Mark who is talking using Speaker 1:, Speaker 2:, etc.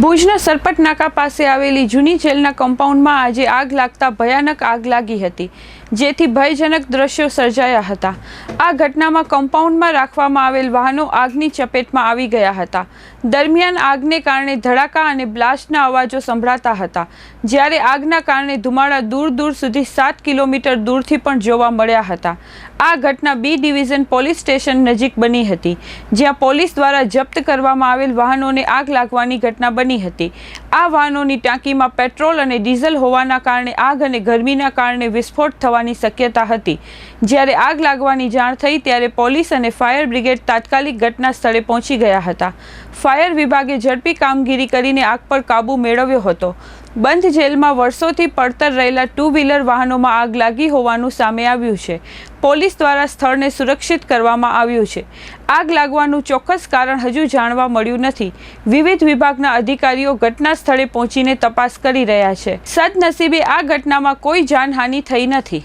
Speaker 1: ભુજના સરપટ નાકા પાસે આવેલી જૂની જેલના કમ્પાઉન્ડમાં આજે આગ લાગતા ભયાનક આગ લાગી હતી, જેથી ભયજનક દ્રશ્યો સર્જાયા હતા. આ ઘટનામાં કમ્પાઉન્ડમાં રાખવામાં આવેલ વાહનો આગની ચપેટમાં આવી ગયા હતા. દરમિયાન આગને કારણે ધડાકા અને બ્લાસ્ટના અવાજો સંભળાતા હતા, જ્યારે આગના કારણે ધુમાડા દૂર દૂર સુધી સાત કિલોમીટર દૂરથી પણ જોવા મળ્યા હતા. આ ઘટના બી ડિવિઝન પોલીસ સ્ટેશન નજીક બની હતી, જ્યાં પોલીસ દ્વારા જપ્ત કરવામાં આવેલ વાહનોને આગ લાગવાની ઘટના બની હતી. આ વાહનોની ટાંકીમાં પેટ્રોલ અને ડીઝલ હોવાના કારણે આગ અને ગરમીના કારણે વિસ્ફોટ થવાની શક્યતા હતી. જ્યારે આગ લાગવાની જાણ થઈ ત્યારે પોલીસ અને ફાયર બ્રિગેડ તાત્કાલિક ઘટના સ્થળે પહોંચી ગયા હતા. ફાયર વિભાગે ઝડપી કામગીરી કરીને આગ પર કાબૂ મેળવ્યો હતો. બંધ જેલમાં વર્ષોથી પડતર રહેલા ટુ વ્હીલર વાહનોમાં આગ લાગી હોવાનું સામે આવ્યું છે. પોલીસ દ્વારા સ્થળને સુરક્ષિત કરવામાં આવ્યું છે. આગ લાગવાનું ચોક્કસ કારણ હજુ જાણવા મળ્યું નથી. વિવિધ વિભાગના અધિકારીઓ ઘટના સ્થળે પહોંચીને તપાસ કરી રહ્યા છે. સદનસીબે આ ઘટનામાં કોઈ જાનહાનિ થઈ નથી.